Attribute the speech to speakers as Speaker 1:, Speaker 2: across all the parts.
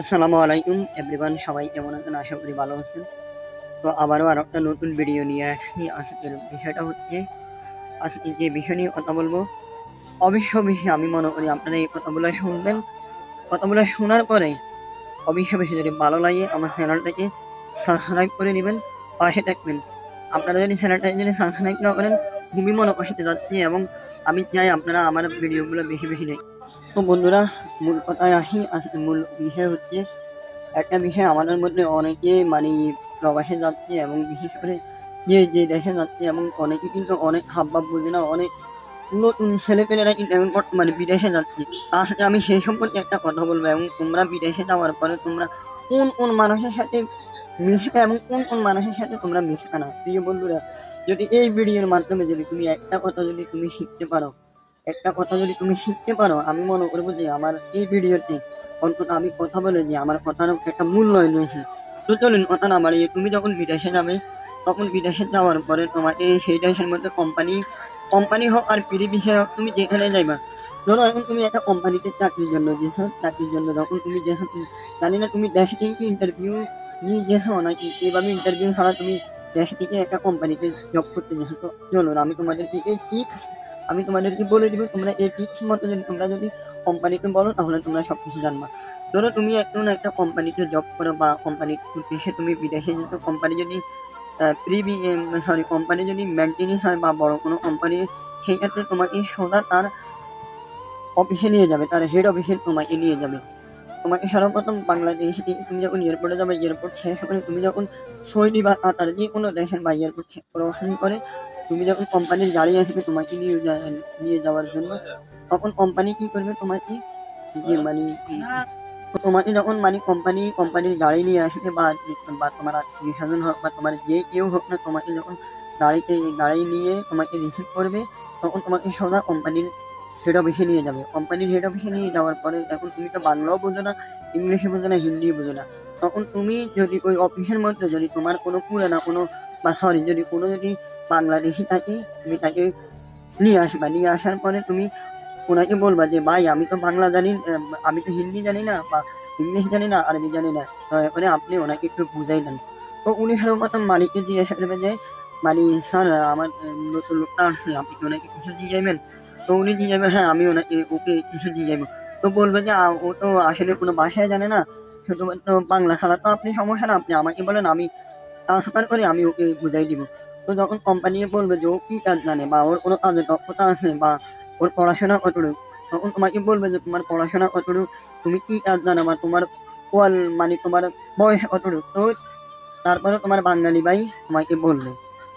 Speaker 1: আসসালামু আলাইকুম এভরিওয়ান সবাই কেমন আছেন? আশা করি ভালো আছেন। তো আবারও আর একটা নতুন ভিডিও নিয়ে আসছি। আজকের বিষয়টা হচ্ছে, আজকে যে বিষয় নিয়ে কথা বলব অবশ্য অবশ্যই আমি মনে করি আপনারা এই কথাগুলো শুনবেন। কথাগুলো শোনার পরে অবশ্য অবশ্যই যদি ভালো লাগে, আমার চ্যানেলটাকে সাবস্ক্রাইব করে নেবেন, পাশে থাকবেন। আপনারা যদি চ্যানেলটাকে যদি সাবস্ক্রাইব না করেন, খুবই মনে কষ্ট যাচ্ছে এবং আমি চাই আপনারা আমার ভিডিওগুলো বেশি বেশি দেখেন। তো বন্ধুরা, মূল কথায় আজকে মূল বিষয় হচ্ছে একটা বিষয় আমাদের মধ্যে অনেকে মানে প্রবাসে যাচ্ছে এবং বিশেষ করে যে যে দেশে যাচ্ছে এবং অনেকে কিন্তু অনেক হাবভাব বুঝে না, অনেক নতুন ছেলেপেলেরা কিন্তু এখন বর্তমানে বিদেশে যাচ্ছে। আজকে আমি সেই সম্পর্কে একটা কথা বলব এবং তোমরা বিদেশে যাওয়ার পরে তোমরা কোন কোন মানুষের সাথে মিশবে এবং কোন কোন মানুষের সাথে তোমরা মিশবে না? প্রিয় বন্ধুরা, যদি এই ভিডিওর মাধ্যমে যদি তুমি একটা কথা যদি তুমি শিখতে পারো একটা কথা যদি তুমি শিখতে পারো, আমি মনে করব যে আমার এই ভিডিওতে অন্তত আমি কথা বলে যে আমার কথার একটা মূল্যায়ন রয়েছে। তো চলুন, কথা না বাড়িয়ে তুমি যখন বিদেশে যাবে, তখন বিদেশে যাওয়ার পরে তোমাকে সেই দেশের মধ্যে কোম্পানি কোম্পানি হোক আর পিড়ি বিষয় হোক, তুমি যেখানে যাইবা। ধরো এখন তুমি একটা কোম্পানিতে চাকরির জন্য গেছো, চাকরির জন্য যখন তুমি যেসব জানি না তুমি দেশ থেকে ইন্টারভিউ নিয়ে গেছো নাকি এভাবে ইন্টারভিউ ছাড়া তুমি দেশ থেকে একটা কোম্পানিতে জব করতে গেছো। তো চলুন, আমি তোমাদেরকে এই টিপস আমি তোমাদেরকে বলে দিব, তোমরা এই টিপস মতো যদি তোমরা যদি কোম্পানিতে বলো, তাহলে তোমরা সব কিছু জানবা। ধরো তুমি এখন একটা কোম্পানিতে জব করো বা কোম্পানির উদ্দেশ্যে তুমি বিদেশে যেত কোম্পানি যদি প্রি সরি কোম্পানি যদি মেনটেন্স হয় বা বড় কোনো কোম্পানি সেই ক্ষেত্রে তোমাকে সোজা তার অফিসে নিয়ে যাবে, তার হেড অফিসে তোমাকে নিয়ে যাবে। তোমাকে সর্বপ্রথম বাংলাদেশ তুমি যখন এয়ারপোর্টে যাবে এয়ারপোর্ট শেষ করে তুমি যখন সৌদি বা কাতার যে কোনো দেশের বা এয়ারপোর্ট প্রদর্শন করে তুমি যখন কোম্পানির গাড়ি আসবে তোমাকে নিয়ে যা- নিয়ে যাওয়ার জন্য তখন কোম্পানি কি করবে তোমাকে? যে মানে তো তোমাকে যখন মানে কোম্পানি কোম্পানির গাড়ি নিয়ে আসবে বা বা তোমার আত্মীয় স্বজন হোক বা তোমার যে কেউ হোক না তোমাকে যখন গাড়িতে গাড়ি নিয়ে তোমাকে রিসিভ করবে তখন তোমাকে সোজা কোম্পানির হেড অফিসে নিয়ে যাবে। কোম্পানির হেড অফিসে নিয়ে যাওয়ার পরে এখন তুমি তো বাংলাও বোঝো না ইংলিশে বোঝো না হিন্দি বোঝো না। তখন তুমি যদি ওই অফিসের মধ্যে যদি তোমার কোনো পুরানা কোনো বা সরি যদি কোনো যদি বাংলাদেশি থাকে তুমি তাকে নিয়ে আসবা নিয়ে আসার পরে তুমি ওনাকে বলবা যে ভাই আমি তো বাংলা জানি আহ, আমি তো হিন্দি জানি না বা ইংলিশ জানি না আরবি জানি না। দয়া করে আপনি ওনাকে একটু বুঝাই দেন। তো উনি সর্বপ্রথম মালিককে জিজ্ঞাসা করবে যে মানে স্যার আমার আহ, নতুন লোকটা আসছে আপনি কি ওনাকে কিছু দিয়ে যাবেন? তো উনি দিয়ে যাবে হ্যাঁ আমি ওনাকে ওকে কিছু দিয়ে যাব। তো বলবে যে আ, ও তো আসলে কোনো ভাষায় জানে না শুধুমাত্র বাংলা ছাড়া তো আপনি সমস্যা না আপনি আমাকে বলেন আমি ট্রান্সফার করে আমি ওকে বুঝাই দিব। তো যখন কোম্পানি বলবে যে ও কি কাজ জানে বা ওর কোনো কাজের দক্ষতা আছে বা ওর পড়াশোনা কতটুকু, তখন তোমাকে বলবে যে তোমার পড়াশোনা কতটুকু, তুমি কি কাজ জানো বা তোমার কোয়াল মানে তোমার বয়স কতটুকু, তো তারপরে তোমার বাঙালি ভাই তোমাকে বললে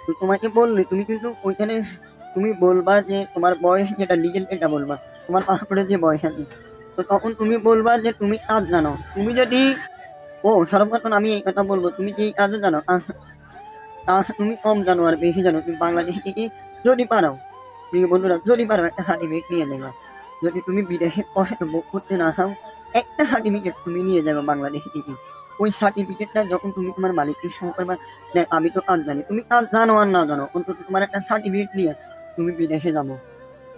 Speaker 1: তো তোমাকে বললে তুমি কিন্তু ওইখানে তুমি বলবা যে তোমার বয়স যেটা লিগেল এটা বলবা, তোমার পাসপোর্টের যে বয়স আছে। তো তখন তুমি বলবা যে তুমি কাজ জানো। তুমি যদি, ও সর্বপ্রথম আমি এই কথা বলব, তুমি যে কাজে জানো? কাজ তুমি কম জানো আর বেশি জানো, তুমি বাংলাদেশ থেকে যদি পারো, প্রিয় বন্ধুরা, যদি পারো একটা সার্টিফিকেট নিয়ে যাবা। যদি তুমি বিদেশে কষ্ট ভোগ করতে না চাও, একটা সার্টিফিকেট তুমি নিয়ে যাবে বাংলাদেশ থেকে। ওই সার্টিফিকেটটা যখন তুমি তোমার মালিককে শো করবা দেখ আমি তো কাজ জানি, তুমি কাজ জানো আর না জানো, অন্তত তোমার একটা সার্টিফিকেট নিয়ে তুমি বিদেশে যাব।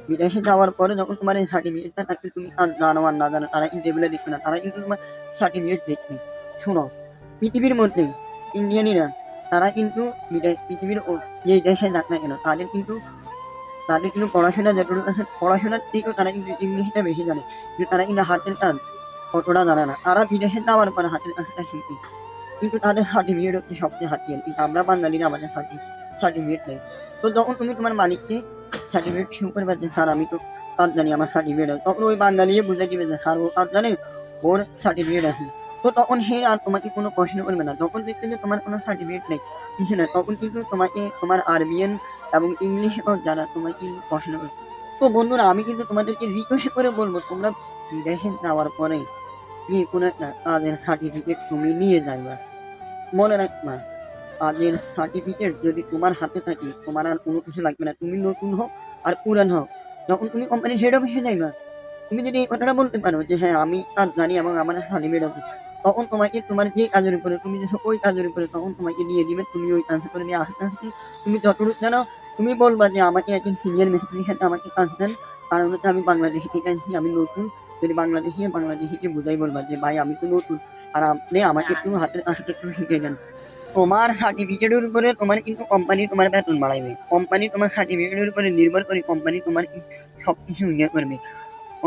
Speaker 1: বিদেশে যাওয়ার পরে যখন তোমার এই সার্টিফিকেটটা থাকবে, তুমি কাজ জানো আর না জানো, তারা ইন্টারভিউলে দেখবে না, তারা কিন্তু তোমার সার্টিফিকেট দেখবে। শোনো, পৃথিবীর মধ্যে ইন্ডিয়ানিরা তারা কিন্তু পৃথিবীর যে দেশে যাক না কেন, তাদের কিন্তু তাদের কিন্তু পড়াশোনা যতটুকু আছে, পড়াশোনার থেকেও তারা কিন্তু ইংলিশটা বেশি জানে। কিন্তু তারা কিন্তু হাতের কাজ অতটা জানে না। তারা বিদেশে যাওয়ার পরে হাতের কাজটা শিখে। কিন্তু তাদের সার্টিফিকেট হচ্ছে সবচেয়ে হাতিয়ার। কিন্তু আমরা বাঙালিরা আমাদের সার্টিফিকেট নেই। তো যখন তুমি তোমার মালিককে সার্টিফিকেট শুরু করবে যে, স্যার, আমি তো কাজ জানি, আমার সার্টিফিকেট তখন ওই বাঙালি বুঝে দিবে যে, স্যার, ও কাজ জানে, ওর সার্টিফিকেট আছে। তো তখন সে আর তোমাকে কোনো প্রশ্ন করবে না। যখন দেখবে যে তোমার কোনো সার্টিফিকেট নেই। কিছু না? তখন কিন্তু তোমাকে তোমার আরবিয়ান এবং ইংলিশ যারা তোমাকে প্রশ্ন করবে। তো বন্ধুরা, আমি কিন্তু তোমাদেরকে রিকোয়েস্ট করে বলব, তোমরা বিদেশে যাওয়ার পরে যে কোনো একটা কাজের সার্টিফিকেট তুমি নিয়ে যাইবা। মনে রাখবা কাজের সার্টিফিকেট যদি তোমার হাতে থাকে, তোমার আর কোনো কিছু লাগবে না। তুমি নতুন হোক আর পুরান হোক, যখন তুমি কোম্পানির হেড অফিসে যাইবা, তুমি যদি এই কথাটা বলতে পারো যে হ্যাঁ আমি কাজ জানি এবং আমার সার্টিফিকেট আছে। তখন তোমাকে তোমার যে কাজের উপরে তুমি ওই কাজের উপরে তখন তোমাকে দিয়ে দিবে তুমি ওই কাজ করে নিয়ে আস্তে আস্তে তুমি যতটুকু জানো তুমি বলবা যে আমাকে একজন সিনিয়র মিস্ত্রির সাথে আমাকে কাজ দেন। কারণ হচ্ছে আমি বাংলাদেশে থেকে আসছি আমি নতুন। যদি বাংলাদেশি বাংলাদেশিকে বুঝাই বলবা যে ভাই আমি তো নতুন। আর আপনি আমাকে একটু হাতের কাজটা একটু শিখিয়ে দেন। তোমার সার্টিফিকেটের উপরে তোমার কিন্তু কোম্পানি তোমার বেতন বাড়াইবে। কোম্পানি তোমার সার্টিফিকেটের উপরে নির্ভর করে কোম্পানি তোমার সব কিছু ইয়ে করবে।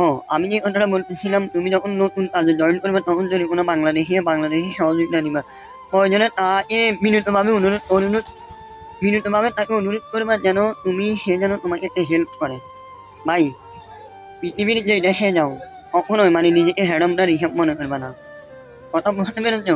Speaker 1: ও, আমি যে কথাটা বলতেছিলাম, তুমি যখন নতুন কাজে জয়েন করবে, তখন যদি কোনো বাংলাদেশি বাংলাদেশি সহযোগিতা নিবা। প্রয়োজনে তাকে মিলিতভাবে অনুরোধ অনুরোধ মিলিতভাবে তাকে অনুরোধ করবা যেন তুমি সে যেন তোমাকে একটা হেল্প করে। ভাই, পৃথিবীর যে দেশে যাও, কখনোই মানে নিজেকে হ্যাডমটা হিসাব মনে করবা না। কথা বুঝতে পেরেছ?